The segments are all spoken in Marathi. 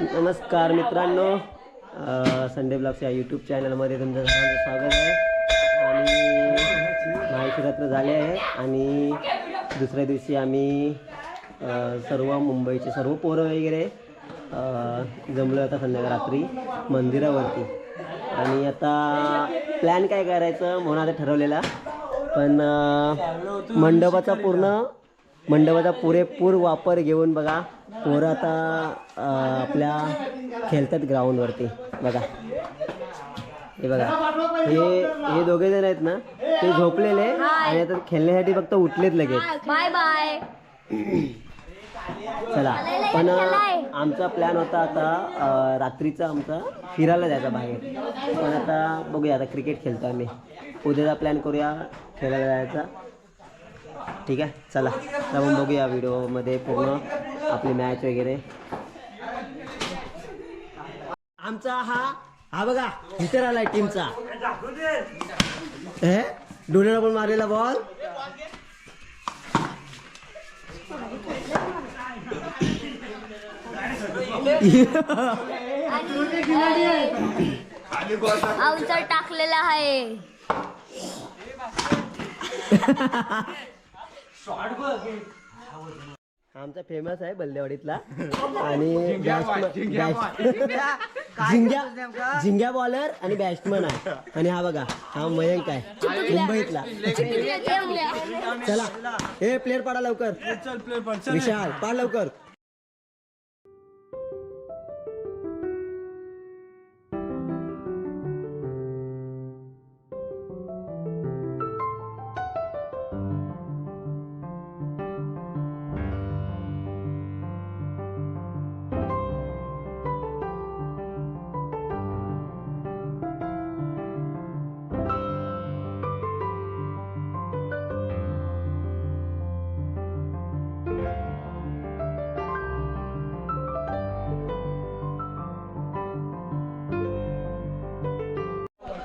नमस्कार मित्रांनो. संडे ब्लॉक्स या यूट्यूब चॅनलमध्ये तुमचं सर्वांचं स्वागत आहे. आणि महाशिवरात्र झाले आहे. आणि दुसऱ्या दिवशी आम्ही सर्व मुंबईचे सर्व पोरं वगैरे जमलो आता संध्याकाळ रात्री मंदिरावरती. आणि आता प्लॅन काय करायचं म्हणून आता ठरवलेला. पण मंडपाचा पूर्ण मंडपाचा पुरेपूर वापर घेऊन बघा पोरं आता आपल्या खेळतात ग्राउंडवरती. बघा. हे बघा. हे हे दोघे जण आहेत ना ते झोपलेले आणि आता खेळण्यासाठी फक्त उठलेत लगेच. बाय बाय चला. पण आमचा प्लॅन होता आता रात्रीचा आमचा फिरायला जायचा बाहेर. पण आता बघूया आता क्रिकेट खेळतो आम्ही. उद्याचा प्लॅन करूया खेळायला जायचा. ठीक आहे चला. जाऊन बघूया व्हिडिओमध्ये पूर्ण आपली मॅच वगैरे. आमचा हा हा बघा हिटर आलाय टीमचा हे डोळ्याला पण मारलेला बॉल आमचा टाकलेला आहे. आमचा फेमस आहे बल्लेवाडीतला. आणि झिंग्या झिंग्या बॉलर आणि बॅट्समन आहे. आणि हा बघा हा मयंक आहे. मुंबईतला. चला हे प्लेअर पाडा लवकर. विशाल पाड लवकर.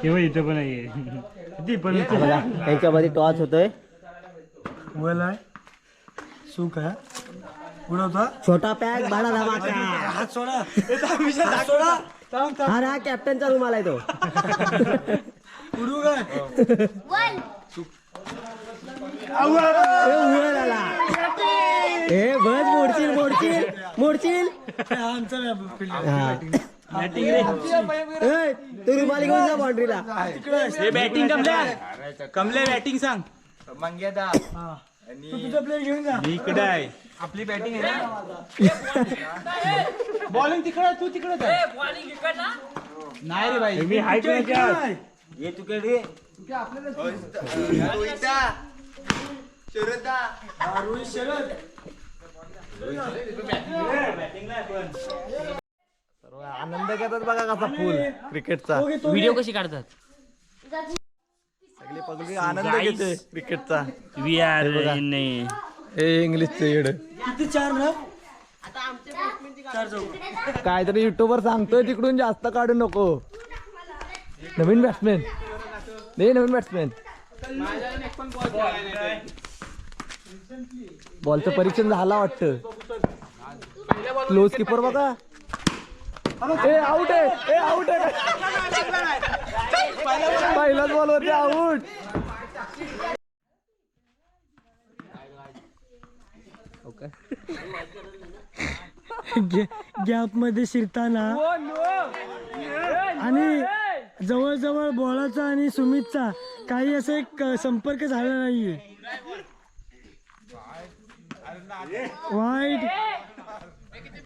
तेव्हा इथं पण आहे. ती पण हा बघा यांच्यामध्ये टॉच होतोय. वेल आहे. सुख आहे. उडवता छोटा पॅक बडा धमाका हात सोडा. हात सोडा. थांब थांब. हा हा कॅप्टनचा रूम आलाय तो. उडू काय? वन ए, उडून आला ए बस मोडशील मोडशील मोडशील. हा. आहे. हा. ए, तू रुमाली घेऊन जा बाउंड्रीला हे बॅटिंग कमल्या कमल्या बॅटिंग सांग. हा. तू तुझा प्लेअर घेऊन जा. मी इकडे आहे. आपली बॅटिंग आहे ना? बॉलिंग तिकडे तू तिकडे नाही रे भाई मी हाय ये तू रे हा, रोहित. शरद. आनंद घेतात बघा कसा फुल क्रिकेटचा. व्हिडिओ कशी काढतात? सगळी पगली आनंद घेते क्रिकेटचा वी आर नाही हे इंग्लिशचे येड चार ना? काहीतरी युट्यूबवर सांगतोय तिकडून जास्त काढू नको. नवीन बॅट्समॅन नाही नवीन बॅट्समॅन बॉलचं परीक्षण झाला वाटतं. क्लोज किपर बघा. ए आउट आहे. ए आउट आहे. पहिलाच बॉल होते आउट गॅपमध्ये शिरताना आणि जवळजवळ बॉलाचा आणि सुमितचा काही असे एक संपर्क झाला नाहीये. वाईट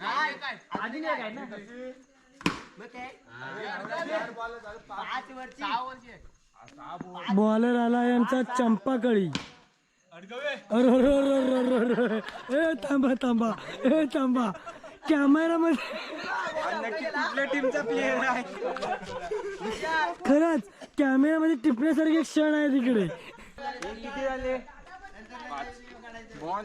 अजून एक आहे ना? बॉलर आला यांचा चंपाकळी. अरे अरे. ए थांबा थांबा. ए थांबा. कॅमेरामध्ये कुठल्या टीमचा प्लेअर आहे खरंच कॅमेऱ्यामध्ये टिपण्यासारखे क्षण आहे तिकडे. किती झाले? बॉल.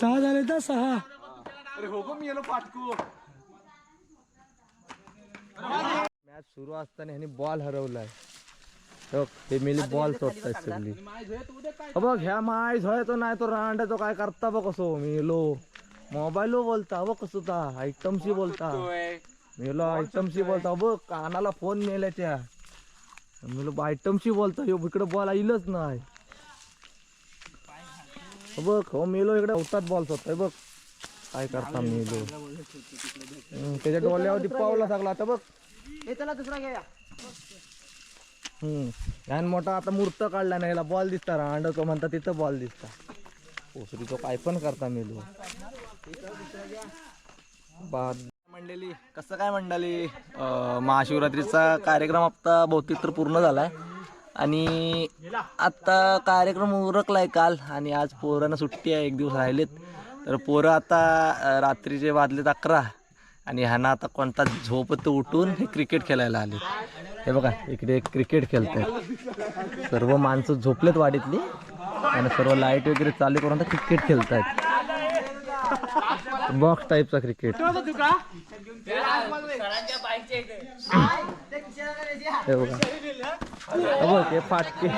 सहा झाले तर सहा. मॅच सुरू असताना ह्यानी बॉल हरवलाय. बघ, हे मेली बॉल शोधतायत सगळी. अ बघ ह्या माय झोय तो नाही तो रांडा तो काय करता बघ कसो मेलो. मोबाईल बोलता बघ कसं ता आयटमशी बोलता. मेलो आयटमशी बोलता. बघ कानाला फोन नेल्या त्या मेलो आयटमशी बोलता. ह्यो इकडे बॉल येईलच नाही. बघ हो मेलो इकडे होतात बॉल शोधताय बघ. काय करता मेलो? हम्म, त्याच्या डोळ्यावरती पावला सगळा आता बग हम्म आणि मोठा आता मूर्त काढला नाही याला बॉल दिसता रांड तो म्हणता तिथं बॉल दिसता. ओसरी तो काय पण करता मेलो. बाद मंडळी कसं काय मंडळी अं, महाशिवरात्रीचा कार्यक्रम आता बहुतेक तर पूर्ण झालाय. आणि आता कार्यक्रम उरकलाय काल आणि आज पोरांना सुट्टी आहे एक दिवस राहिलेत. तर पोरं आता रात्रीचे वाजलेत अकरा आणि ह्यांना आता कोणता झोपत उठून हे क्रिकेट खेळायला आले. हे बघा इकडे क्रिकेट खेळतायत सर्व माणसं झोपलेत वाडीतली आणि सर्व लाइट वगैरे चालू करून आता क्रिकेट खेळतायत. बॉक्स टाईपचा क्रिकेट हे हे फाटके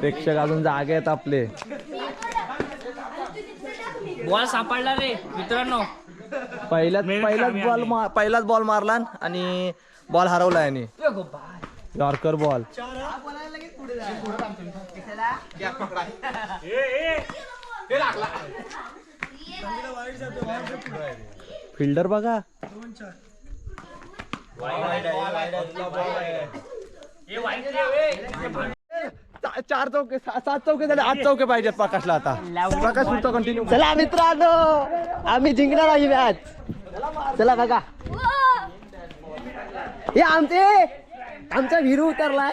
प्रेक्षक अजून जागे आहेत आपले. बॉल सापडला रे मित्रांनो. पहिल्याच पहिलाच बॉल पहिलाच बॉल मारला आणि बॉल हरवला याने. Yorker ball. फिल्डर बघा. चा- चार चौके सा- सात चौके झाले आठ चौके पाहिजेत प्रकाशला आता. प्रकाश पुढचा कंटिन्यू चला मित्रांनो आम्ही जिंकणार आहे मॅच चला बघा. हे आमचे आमचा विरू उतरलाय.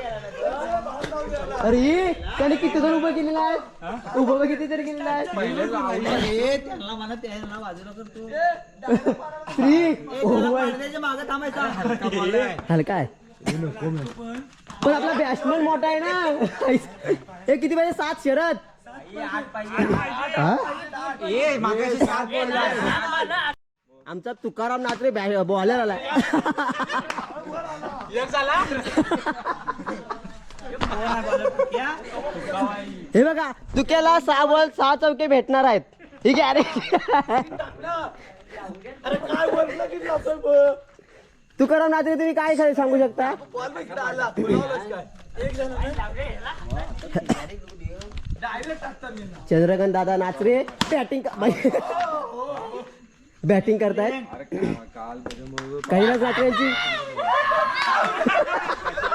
अरे त्याने किती जण उभं केलेलं आहे? उभं किती तरी केलेलं आहे. श्री हलका आहे. पण आपला बॅट्समन मोठा आहे ना. हे किती पाहिजे? सात शरद? आमचा तुकाराम नात्रे बॉलर आलाय. हे बघा तुक्याला सहा बॉल सहा चौके भेटणार आहेत. ठीक आहे. अरे तुकाराम नात्रे तुम्ही काय खरे सांगू शकता? चंद्रकांत दादा नाचरे बॅटिंग बॅटिंग करतायत. काही नाचऱ्यांची आम्ही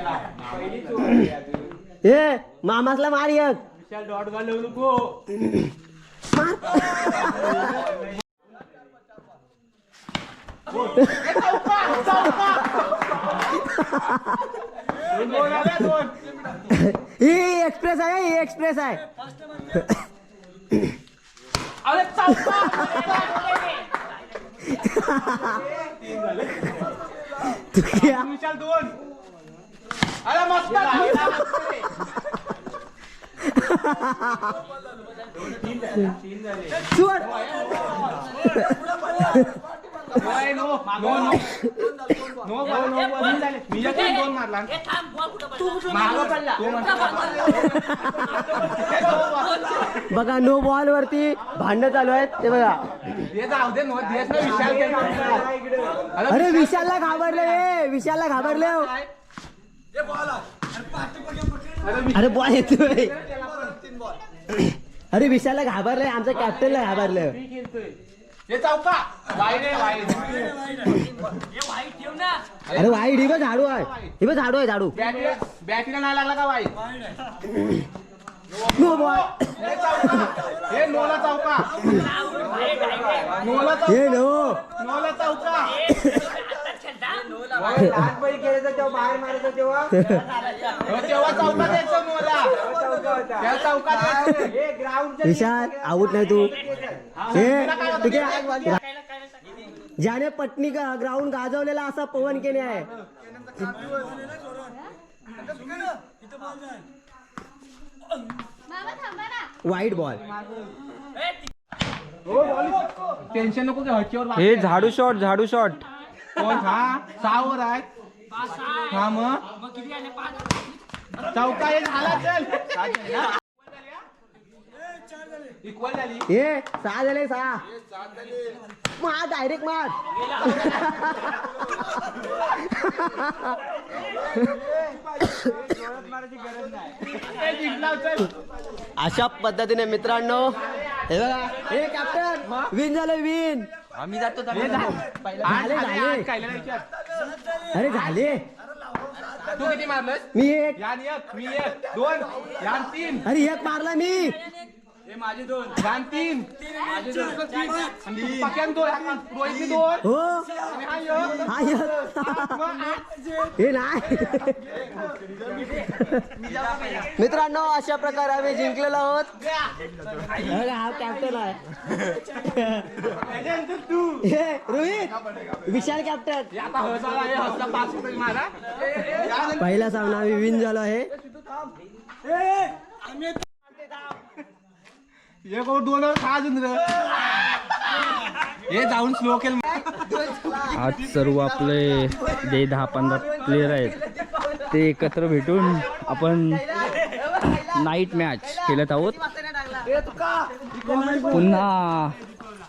तो पहिली आहे ए मामासला मार एक विशाल डॉट घालवू नको दोन आले, दोन. ही एक्सप्रेस आहे ही एक्सप्रेस आहे अरे चौका तीन झाले दोन मारला मागं पडला तो बघा नो बॉल वरती भांडण चालू आहेत. ते बघा. अरे विशालला घाबरले विशालला घाबरले. अरे बॉल येतोय. अरे विशालला घाबरलंय आमच्या कॅप्टनला घाबरलं अरे वाईट ही बघ झाडू आहे. ही बघ झाडू आहे झाडू. बॅटीला नाही लागला का वाईट? No ball. हे चौका. नोला चौका. नोला चौका नो. नोला चौका. हो, तेव्हा विशाल आऊट नाही तू. हे ठीक आहे ज्याने पटनी ग्राउंड गाजवलेला असा पवन केने आहे मामा थांबा ना. वाईट बॉल टेन्शन नको हे झाडू शॉट झाडू शॉट कोण हा सहा ओव्हर आहे हा मग. चौका हे झाला चल. इक्वल झाली. हे सहा झाले सहा. मार डायरेक्ट मार. जिंकला चल अशा पद्धतीने मित्रांनो हे बघा हे कॅप्टन विन झालं विन आम्ही जातो झाले, झाले. झाले. खायला विचार. अरे झाले. तू किती मारलंस? मी एक. यान एक मी एक दोन यान तीन. अरे एक मारला मी. माझे दोन. यान तीन. माझे दोन. तीन. आणि पक्यान दोन. रोहितने दोन. हो. आणि हा एक. हा एक. मग आठ. हे नाही. मित्रांनो अशा प्रकारे आम्ही जिंकलेलो आहोत. हा कॅप्टन आहे. हे, रोहित. विशाल कॅप्टन हे आता हसायला हे हसला पाच रुपये मारा. पहिला सामना आम्ही विन झालो आहे. एक ओव्हर दोन ओव्हर खा अजून हे जाऊन स्लो केल आज सर्व आपले जे दहा पंधरा प्लेयर आहेत ते एकत्र भेटून आपण नाईट मॅच खेळत आहोत. पुन्हा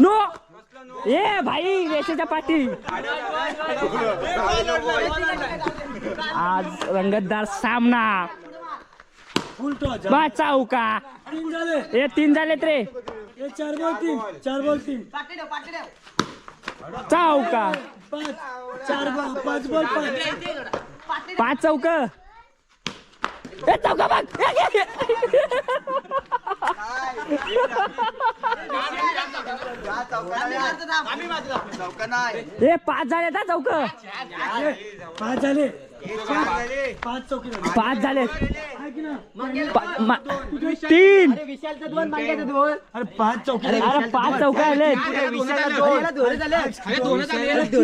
नो. ए भाई रेषेच्या पाठी. आज रंगतदार सामना. बा चौका तीन झाले. ए तीन झालेत रे. हे चार बॉल तीन चार बॉल तीन. चौका. पाच चार बॉल पाच बॉल पाच पाच चौक ए चौका बघ ए पाच झाले आता चौक. पाच झाले. पाच चौकी झाले. तीन अरे पाच चौकी झाले. अरे पाच चौक आले.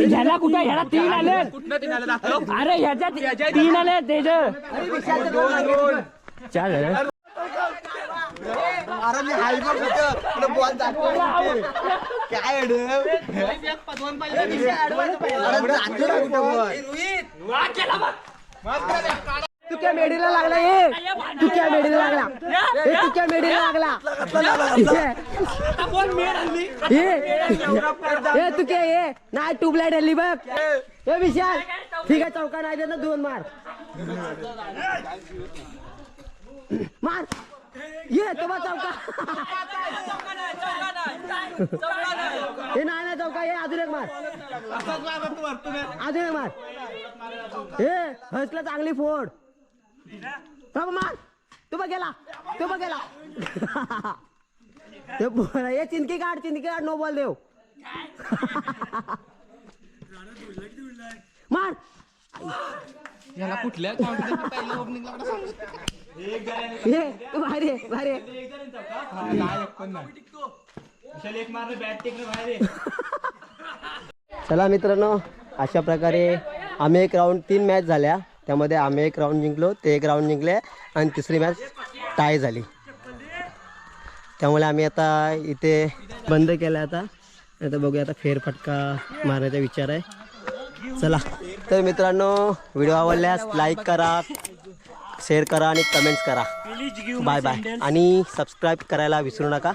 ह्याला कुठे? ह्याला तीन आले. अरे ह्याच्यात तीन आले तेज चार झाले. तुक्या मेडीला लागला ये तुक्या मेडीला लागला? ए तुक्या मेडीला लागला? ये ए तुक्या ये नाही ट्यूबलाईट हल्ली बघ. ए विशाल ठीक आहे चौका नाही देत ना दोन मार. मार. ये तो चौका. हे नाही ना चौका ये अजून एक मार. अजून एक मार. हे हसला चांगली फोड. थांब मार. तू बघ गेला तू बघ गेला. ते हे चिंकी काढ चिंकी काढ नो बॉल देव. मार. ये तू बाहेर ये बाहेर ये. चला मित्रांनो अशा प्रकारे आम्ही एक राऊंड तीन मॅच झाल्या. त्यामध्ये आम्ही एक राऊंड जिंकलो ते एक राऊंड जिंकले आणि तिसरी मॅच टाय झाली. त्यामुळे आम्ही आता इथे बंद केलं आता. आता बघूया आता फेरफटका मारण्याचा विचार आहे. चला. तर मित्रांनो व्हिडिओ आवडल्यास लाईक करा शेअर करा आणि कमेंट्स करा. बाय बाय आणि सबस्क्राईब करायला विसरू नका.